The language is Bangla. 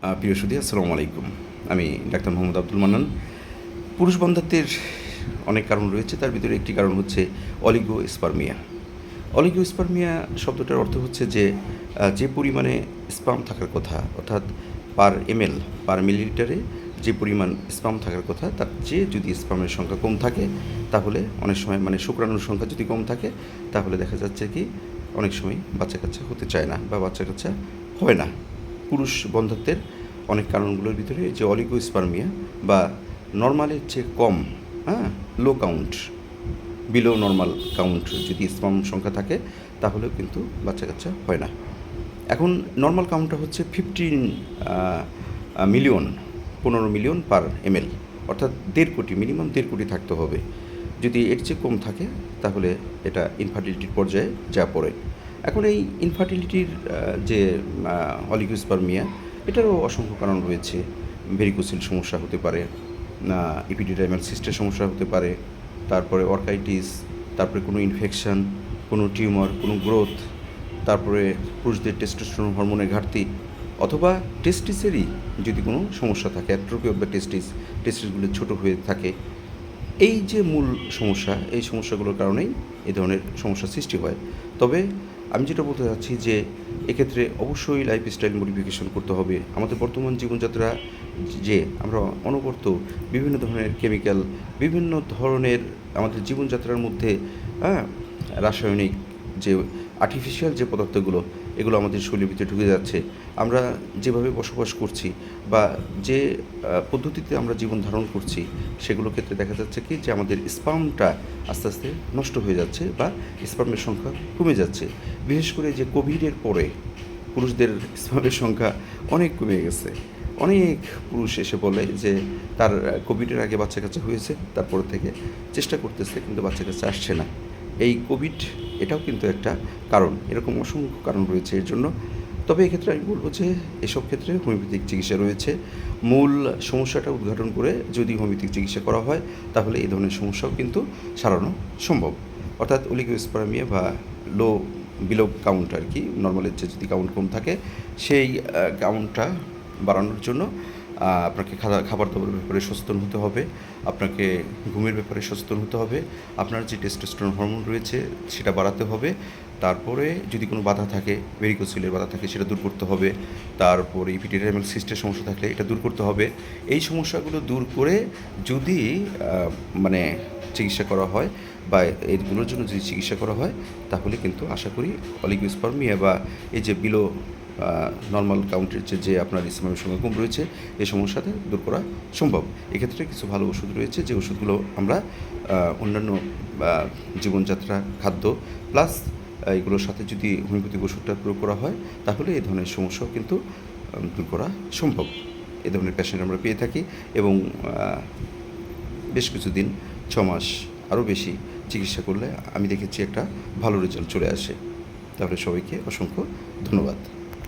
প্রিয় সুদী আসসালামু আলাইকুম। আমি ডাক্তার মোহাম্মদ আব্দুল মান্নান। পুরুষ বন্ধাত্বের অনেক কারণ রয়েছে, তার ভিতরে একটি কারণ হচ্ছে অলিগো স্পার্মিয়া অলিগো স্পার্মিয়া শব্দটার অর্থ হচ্ছে যে যে পরিমাণে স্পাম থাকার কথা, অর্থাৎ পার এমএল, পার মিলিলিটারে যে পরিমাণ স্পাম থাকার কথা, তার চেয়ে যদি স্পামের সংখ্যা কম থাকে, তাহলে অনেক সময় মানে শুক্রাণুর সংখ্যা যদি কম থাকে, তাহলে দেখা যাচ্ছে কি, অনেক সময় বাচ্চা কাচ্চা হতে চায় না বা বাচ্চা কাচ্চা হয় না। পুরুষ বন্ধাত্বের অনেক কারণগুলোর ভিতরে যে অলিগোস্পার্মিয়া বা নর্মালের চেয়ে কম হ্যাঁ low count below normal count যদি স্পাম সংখ্যা থাকে, তাহলেও কিন্তু বাচ্চা কাচ্চা হয় না। এখন নর্মাল কাউন্টটা হচ্ছে ফিফটিন মিলিয়ন পনেরো মিলিয়ন পার এমএল অর্থাৎ দেড় কোটি মিনিমাম দেড় কোটি থাকতে হবে। যদি এর চেয়ে কম থাকে, তাহলে এটা ইনফার্টিলিটির পর্যায়ে যা পড়ে। এখন এই ইনফার্টিলিটির যে অলিগোস্পার্মিয়া এটারও অসংখ্য কারণ রয়েছে। ভেরিকোসিল সমস্যা হতে পারে, না ইপিডিডাইমাল সিস্টের সমস্যা হতে পারে, তারপরে অর্কাইটিস তারপরে কোনো ইনফেকশন কোনো টিউমার কোনো গ্রোথ তারপরে পুরুষদের টেস্টোস্টেরন হরমোনের ঘাটতি, অথবা টেস্টিসেরই যদি কোনো সমস্যা থাকে অ্যাট্রোপি অফ দ্য টেস্টিস টেস্টিসগুলো ছোটো হয়ে থাকে এই যে মূল সমস্যা, এই সমস্যাগুলোর কারণেই এই ধরনের সমস্যা সৃষ্টি হয়। তবে আমি যেটা বলতে চাচ্ছি যে, এক্ষেত্রে অবশ্যই লাইফস্টাইল মডিফিকেশন করতে হবে। আমাদের বর্তমান জীবনযাত্রা যে, আমরা অনবরত বিভিন্ন ধরনের কেমিক্যাল বিভিন্ন ধরনের আমাদের জীবনযাত্রার মধ্যে হ্যাঁ রাসায়নিক যে আর্টিফিশিয়াল যে পদার্থগুলো এগুলো আমাদের শরীরের ভিতরে ঢুকে যাচ্ছে। আমরা যেভাবে বসবাস করছি বা যে পদ্ধতিতে আমরা জীবন ধারণ করছি, সেগুলো ক্ষেত্রে দেখা যাচ্ছে কি যে আমাদের স্পামটা আস্তে আস্তে নষ্ট হয়ে যাচ্ছে বা স্পামের সংখ্যা কমে যাচ্ছে। বিশেষ করে যে কোভিডের পরে পুরুষদের স্পামের সংখ্যা অনেক কমে গেছে। অনেক পুরুষ এসে বলে যে, তার কোভিডের আগে বাচ্চা কাচ্চা হয়েছে, তারপর থেকে চেষ্টা করতেছে, কিন্তু বাচ্চা কাচ্চা আসছে না। এই কোভিড এটাও কিন্তু একটা কারণ, এরকম অসংখ্য কারণ রয়েছে এর জন্য। তবে এক্ষেত্রে আমি বলব যে এসব ক্ষেত্রে হোমিওপ্যাথিক চিকিৎসা রয়েছে। মূল সমস্যাটা উদ্ঘাটন করে যদি হোমিওপ্যাথিক চিকিৎসা করা হয়, তাহলে এই ধরনের সমস্যাও কিন্তু সারানো সম্ভব। অর্থাৎ ওলিগোস্পারামিয়া বা লো, বিলো কাউন্ট আর কি নর্মালের যে যদি কাউন্ট কম থাকে, সেই কাউন্টটা বাড়ানোর জন্য আপনাকে খাবার দাবারের ব্যাপারে সচেতন হতে হবে, আপনাকে ঘুমের ব্যাপারে সচেতন হতে হবে, আপনার যে টেস্টোস্টেরন হরমোন রয়েছে সেটা বাড়াতে হবে, তারপরে যদি কোনো বাধা থাকে ভেরিকোসিলের বাধা থাকে সেটা দূর করতে হবে, তারপরে ইপিডিডাইমাল সিস্টের সমস্যা থাকলে এটা দূর করতে হবে, এই সমস্যাগুলো দূর করে যদি মানে চিকিৎসা করা হয় বা এইগুলোর জন্য যদি চিকিৎসা করা হয়, তাহলে কিন্তু আশা করি অলিগোস্পার্মিয়া বা এই যে বিলো নর্মাল কাউন্টের যে আপনার ইসলামের সঙ্গে কম রয়েছে, এই সমস্যাতে দূর করা সম্ভব। এক্ষেত্রে কিছু ভালো ওষুধ রয়েছে, যে ওষুধগুলো আমরা অন্যান্য জীবনযাত্রা, খাদ্য প্লাস এগুলোর সাথে যদি হোমিওপ্যাথিক ওষুধটা প্রয়োগ করা হয়, তাহলে এই ধরনের সমস্যাও কিন্তু দূর করা সম্ভব। এ ধরনের পেশেন্ট আমরা পেয়ে থাকি এবং বেশ কিছুদিন ছ মাস আরও বেশি চিকিৎসা করলে আমি দেখেছি একটা ভালো রেজাল্ট চলে আসে। তাহলে সবাইকে অসংখ্য ধন্যবাদ।